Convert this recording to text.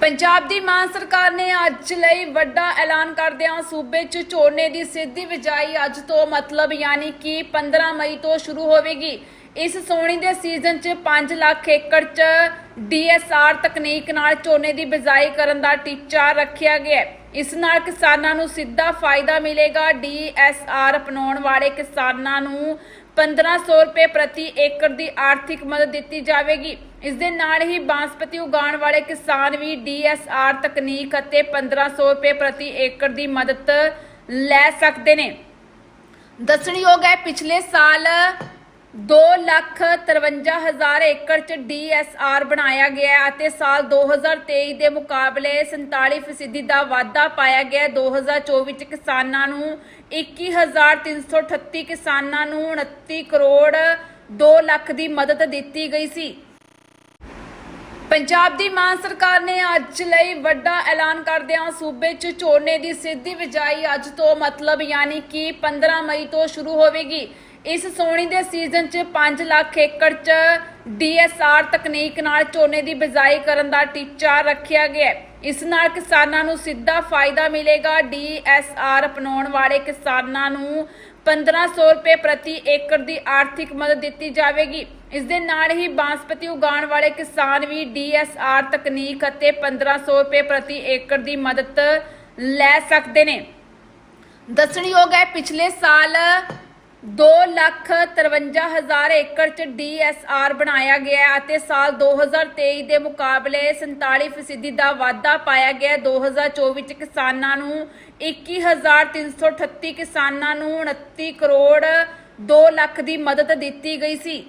ਪੰਜਾਬ ਦੀ ਮਾਨ ਸਰਕਾਰ ਨੇ ਅੱਜ ਲਈ ਵੱਡਾ ਐਲਾਨ ਕਰਦਿਆਂ ਸੂਬੇ 'ਚ ਝੋਨੇ ਦੀ ਸਿੱਧੀ ਬਿਜਾਈ ਅੱਜ ਤੋਂ ਮਤਲਬ ਯਾਨੀ ਕਿ 15 ਮਈ ਤੋਂ ਸ਼ੁਰੂ ਹੋਵੇਗੀ। ਇਸ ਸੋਣੀ ਦੇ ਸੀਜ਼ਨ 'ਚ 5 ਲੱਖ ਏਕੜ 'ਚ ਡੀਐਸਆਰ ਤਕਨੀਕ ਨਾਲ ਝੋਨੇ ਦੀ ਬਿਜਾਈ ਕਰਨ ਦਾ ਟੀਚਾ ਰੱਖਿਆ ਗਿਆ ਹੈ। ਇਸ ਨਾਲ ਕਿਸਾਨਾਂ ਨੂੰ ਸਿੱਧਾ ਫਾਇਦਾ ਮਿਲੇਗਾ। ਡੀਐਸਆਰ ਅਪਣਾਉਣ ਵਾਲੇ ਕਿਸਾਨਾਂ ਨੂੰ 1500 ਰੁਪਏ ਪ੍ਰਤੀ ਏਕੜ ਦੀ ਆਰਥਿਕ ਮਦਦ ਦਿੱਤੀ ਜਾਵੇਗੀ। ਇਸ ਦੇ ਨਾਲ ਹੀ ਬਾਂਸਪਤੀ ਉਗਾਉਣ ਵਾਲੇ ਕਿਸਾਨ ਵੀ ਡੀਐਸਆਰ ਤਕਨੀਕ ਅਤੇ 1500 ਰੁਪਏ ਪ੍ਰਤੀ ਏਕੜ ਦੀ ਮਦਦ ਲੈ ਸਕਦੇ ਨੇ। ਦੱਸਣਯੋਗ ਹੈ, ਪਿਛਲੇ ਸਾਲ 253000 ਏਕੜ ਚ ਡੀਐਸਆਰ ਬਣਾਇਆ ਗਿਆ ਅਤੇ ਸਾਲ 2023 ਦੇ ਮੁਕਾਬਲੇ 47% ਦਾ ਵਾਧਾ ਪਾਇਆ ਗਿਆ ਹੈ। 2024 ਚ ਕਿਸਾਨਾਂ ਨੂੰ 21338 ਕਿਸਾਨਾਂ ਨੂੰ 29 ਕਰੋੜ 2 ਲੱਖ ਦੀ ਮਦਦ ਦਿੱਤੀ ਗਈ ਸੀ ਪੰਜਾਬ ਦੀ ਮਾਨ ਸਰਕਾਰ ਨੇ ਅੱਜ ਲਈ ਵੱਡਾ ਐਲਾਨ ਕਰਦਿਆਂ ਸੂਬੇ 'ਚ ਝੋਨੇ ਦੀ ਸਿੱਧੀ ਬਿਜਾਈ ਅੱਜ ਤੋਂ ਮਤਲਬ ਯਾਨੀ ਕਿ 15 ਮਈ ਤੋਂ ਸ਼ੁਰੂ ਹੋਵੇਗੀ ਇਸ ਸੋਣੀ ਦੇ ਸੀਜ਼ਨ 'ਚ 5 ਲੱਖ ਏਕੜ 'ਚ ਡੀਐਸਆਰ ਤਕਨੀਕ ਨਾਲ ਝੋਨੇ ਦੀ ਬਿਜਾਈ ਕਰਨ ਦਾ ਟੀਚਾ ਰੱਖਿਆ ਗਿਆ ਹੈ। ਇਸ ਨਾਲ ਕਿਸਾਨਾਂ ਨੂੰ ਸਿੱਧਾ ਫਾਇਦਾ ਮਿਲੇਗਾ। ਡੀਐਸਆਰ ਅਪਣਾਉਣ ਵਾਲੇ ਕਿਸਾਨਾਂ ਨੂੰ 1500 ਰੁਪਏ ਪ੍ਰਤੀ ਏਕੜ ਦੀ ਆਰਥਿਕ ਮਦਦ ਦਿੱਤੀ ਜਾਵੇਗੀ। ਇਸ ਦੇ ਨਾਲ ਹੀ ਬਾਂਸਪਤੀ ਉਗਾਉਣ ਵਾਲੇ ਕਿਸਾਨ ਵੀ ਡੀਐਸਆਰ ਤਕਨੀਕ ਅਤੇ 1500 ਰੁਪਏ ਪ੍ਰਤੀ ਏਕੜ ਦੀ ਮਦਦ ਲੈ ਸਕਦੇ ਨੇ। ਦੱਸਣਯੋਗ ਹੈ, ਪਿਛਲੇ ਸਾਲ 253000 ਏਕੜ ਚ ਡੀਐਸਆਰ ਬਣਾਇਆ ਗਿਆ ਅਤੇ ਸਾਲ 2023 ਦੇ ਮੁਕਾਬਲੇ 47% ਦਾ ਵਾਧਾ ਪਾਇਆ ਗਿਆ ਹੈ। 2024 ਚ ਕਿਸਾਨਾਂ ਨੂੰ 21338 ਕਿਸਾਨਾਂ ਨੂੰ 29 ਕਰੋੜ 2 ਲੱਖ ਦੀ ਮਦਦ ਦਿੱਤੀ ਗਈ ਸੀ